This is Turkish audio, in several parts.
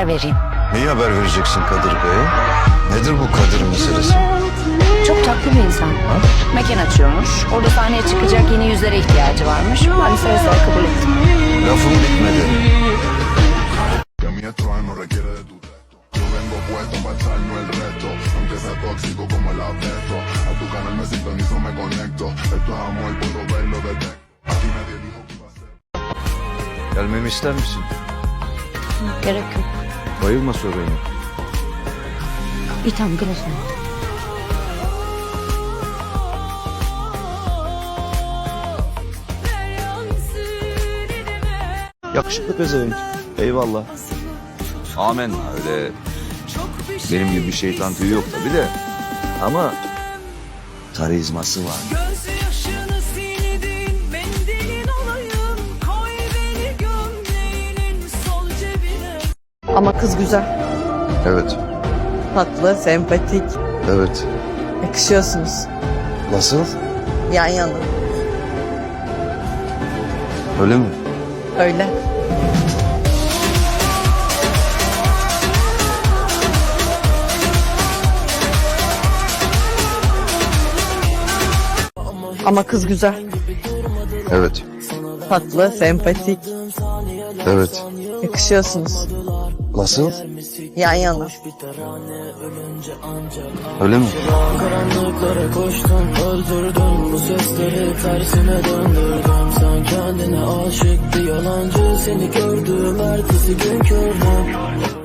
haber vereyim. Neyi haber vereceksin Kadir Bey'e? Nedir bu Kadir meselesi? Çok tatlı bir insan. Mekan açıyormuş. Orada sahneye çıkacak yeni yüzlere ihtiyacı varmış. Ben de seve seve kabul ettim. Lafım bitmedi. Ser. Gelmemi ister misin? Gerek yok. Bayılma sorayım. İyi tamam gel o zaman. Yakışıklı pezevenk. Eyvallah. Amen. Öyle benim gibi bir şeytan tüyü yok tabi de. Ama karizması var. Ama kız güzel. Evet. Tatlı, sempatik. Evet. Yakışıyorsunuz. Nasıl? Yan yana. Öyle mi? Öyle. Ama kız güzel. Evet. Tatlı, sempatik. Evet. Yakışıyorsunuz. Nasıl? Yan yana. Öyle mi? Karanlıklara koştum öldürdüm bu sesleri tersine döndürdüm Sen kendine aşık bir yalancı seni gördüm ertesi gün kördüm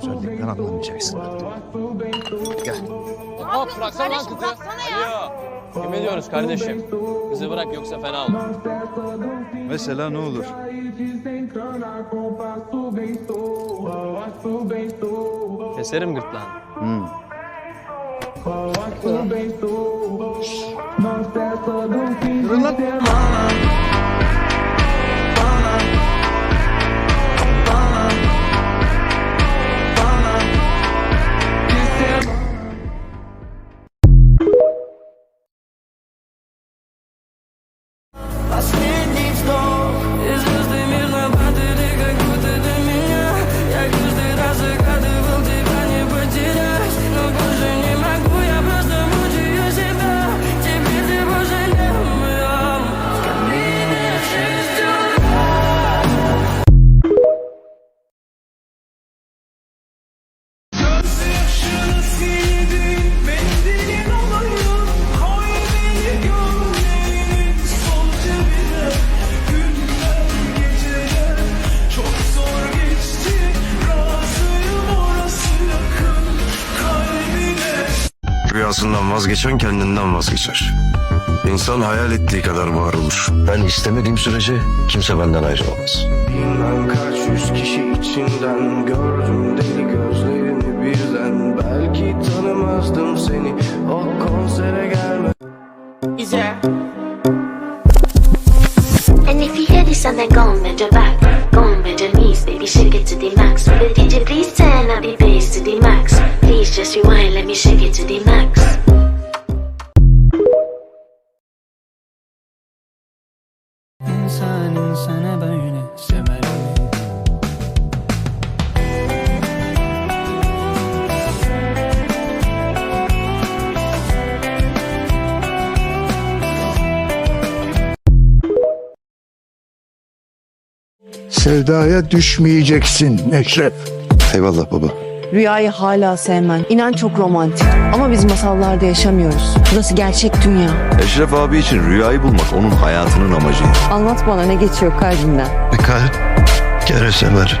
Sen de anlamayacaksın. Gel. Hop bıraksana lan kızı. Ya. Kim ediyoruz kardeşim? Kızı bırak yoksa fena olur. Mesela ne olur? Keserim gırtlağını. Hmm. Durun lan. Rüyasından vazgeçen kendinden vazgeçer. İnsan hayal ettiği kadar var olur. Ben istemediğim sürece kimse benden ayrılamaz. Bilmem kaç yüz kişi içinden gördüm deli gözlerini birden Belki tanımazdım seni o konsere gelme And if you hear this and then go bend your back, go bend your knees, baby, shake it to the max. Will the DJ please turn up the bass to the max? Please just rewind, let me shake İnsan insana böyle sever mi? Sevdaya düşmeyeceksin Eşref. Eyvallah baba. Rüyayı hala sevmen. İnan çok romantik. Ama biz masallarda yaşamıyoruz. Burası gerçek dünya. Eşref abi için rüyayı bulmak onun hayatının amacı. Anlat bana ne geçiyor kalbinden. Kalp kere sever.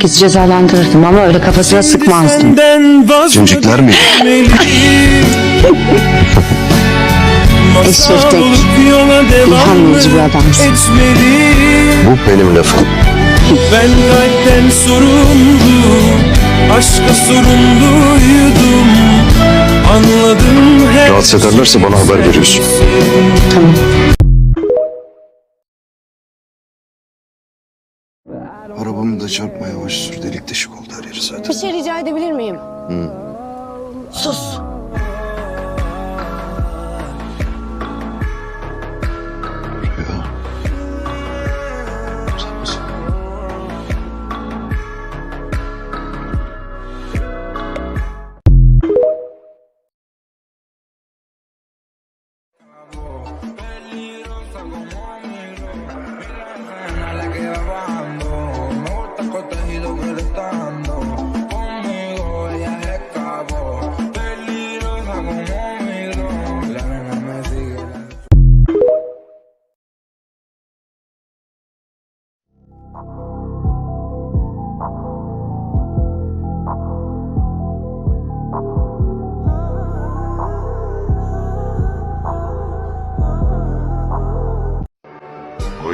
Herkesi cezalandırırdım ama öyle kafasına sıkmazdım. Cimcikler mi? Eşreftek, ilham verici bir adamsın. Bu benim lafım. Ben kalpten sorumlu Aşka sorumluydum Anladım her Rahatsız ederlerse bana haber veriyorsun. Tamam. Arabamı da çarpma yavaş sür. Delik deşik oldu her yeri zaten. Bir şey rica edebilir miyim? Sus.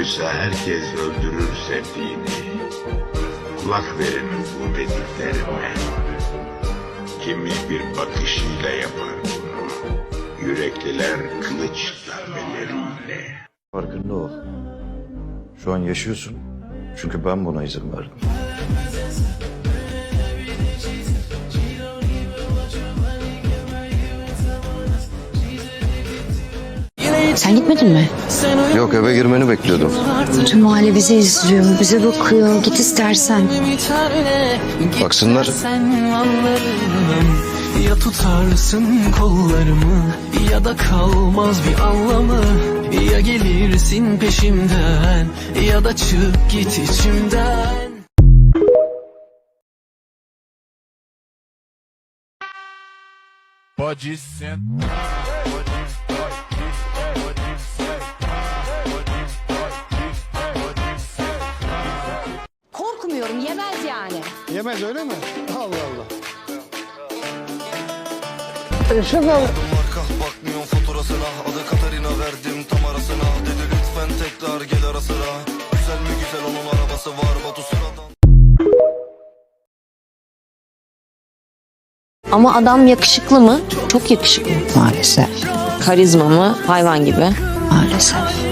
Oysa herkes öldürür sevdiğini. Kulak verin bu dediklerime. Kimi bir bakışıyla yapar bunu. Yürekliler kılıç darbeleriyle. Farkında ol. Şu an yaşıyorsun. Çünkü ben buna izin verdim. Sen gitmedin mi? Yok eve girmeni bekliyordum. Tüm mahalle bizi izliyor, bize bakıyor. Git istersen. Baksınlar. Ya tutarsın kollarımı Ya da kalmaz bir anlamı Ya gelirsin peşimden Ya da çık git içimden Pode sentar, yani. Yemez öyle mi? Allah Allah. Marka bakmıyorum faturasına Adı Katarina verdim tam arasına Dedi lütfen tekrar gel ara sıra Güzel mi güzel onun arabası var Batu sıradan Ama adam yakışıklı mı? Çok yakışıklı. Maalesef. Karizma mı? Hayvan gibi. Maalesef.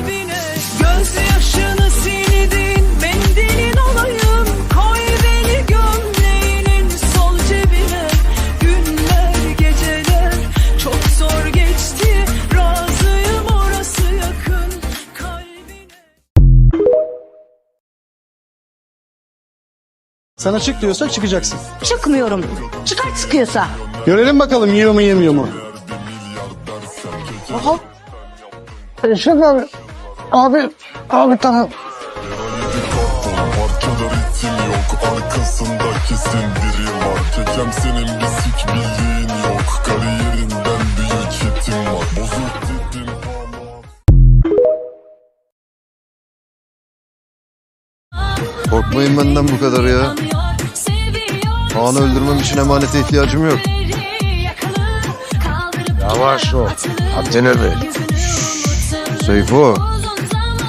Sana çık diyorsa çıkacaksın. Çıkmıyorum. Çıkart sıkıyorsa. Görelim bakalım yiyor mu yemiyor mu? Eşref abi. Abi. Abi tamam. Parçaları için yok arkasında kesin biri var Kekem senin bir sik bildiğin yok Kariyerinden büyük hitim var Bozuk Korkmayın benden bu kadar ya. Anı öldürmem için emanete ihtiyacım yok. Yavaş ol. Haddini bil. Seyfo.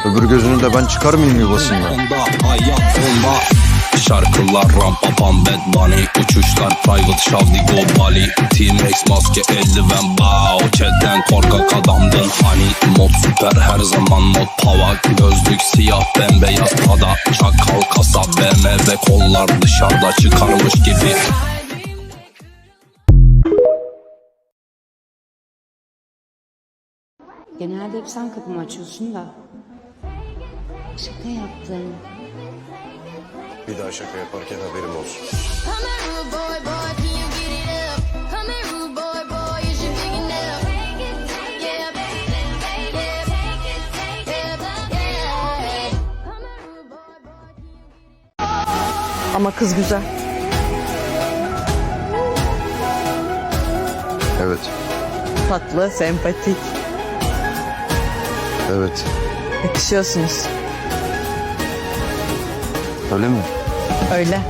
Öbür gözünü de ben çıkar mıyım yuvasından? Şarkılar ram papam bad bunny. Uçuşlar private şavdi go Bali T-Rex maske eldiven bow. Chatten korkak adamdın hani Mod süper her zaman mod pava Gözlük siyah bembeyaz pada. Çakal kasa BMW kollar dışarıda çıkarmış gibi. Genelde hep sen kapımı açıyorsun da. Şaka yaptım. Bir daha şaka yaparken haberim olsun. Ama kız güzel. Evet. Tatlı, sempatik. Evet. Yakışıyorsunuz. Öyle mi? Öyle.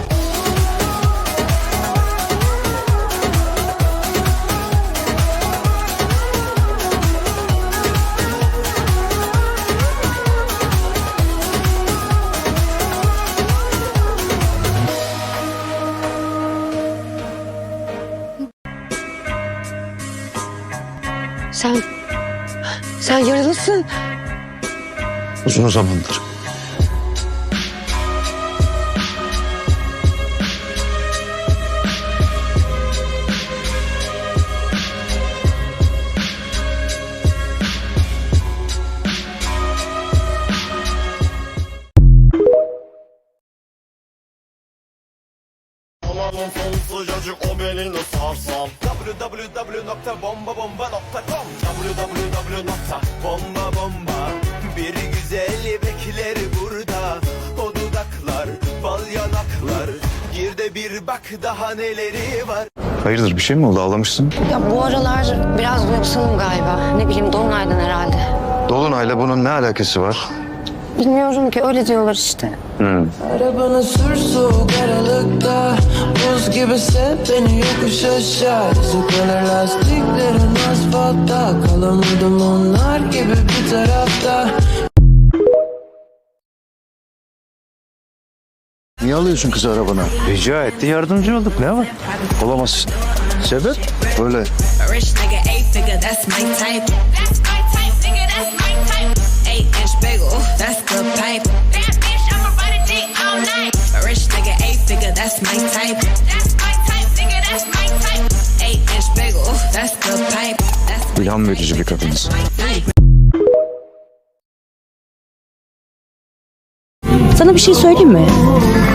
Sen, sen yaralısın. Uzun zamandır. Olanın sonsuz cacık o belini sarsam www.bombabomba.com www.bombabomba Bir güzel bekler burada O dudaklar, bal yanaklar Gir de bir bak daha neleri var Hayırdır bir şey mi oldu ağlamışsın? Ya bu aralar biraz duygusalım galiba. Ne bileyim Dolunay'dan herhalde. Dolunay'la bunun ne alakası var? Bilmiyorum ki öyle diyorlar işte. Arabanı sür soğuk aralıkta Buz gibi sev beni yokuş aşağı Sıkılır lastiklerin asfaltta Kalamadım onlar gibi bir tarafta Niye alıyorsun kızı arabana? Rica etti yardımcı olduk ne var? Olamazsın. Sebep? Öyle. Bagel, that's the pipe. Bad bitch, I'ma ride a dick all night. A rich nigga, eight figure, that's my type. That's my type, nigga, that's my type. Eight inch bagel, that's the pipe. That's İlham verici bir kadınsın. Sana bir şey söyleyeyim mi?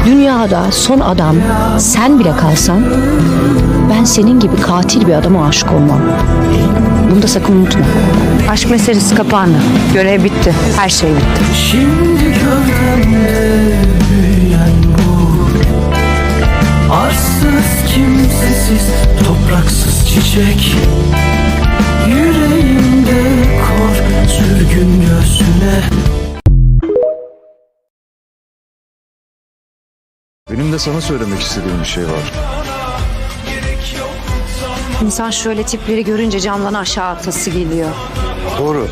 Dünyada son adam sen bile kalsan ben senin gibi katil bir adama aşık olmam. Bunu da sakın unutma. Aşk meselesi kapandı. Görev bitti. Her şey bitti. Şimdi Arsız kimsesiz topraksız çiçek Yüreğimde kor sürgün göğsüne Benim de sana söylemek istediğim bir şey var. İnsan şöyle tipleri görünce camdan aşağı atası geliyor. Doğru.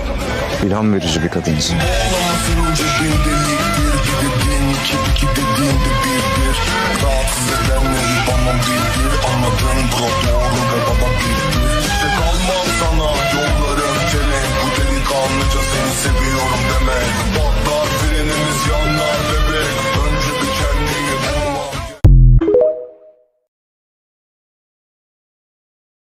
İlham verici bir kadınsın. Rahatsız edenleri bana bildir Anladığın kod doğru ve bana bildir İşte kalmam sana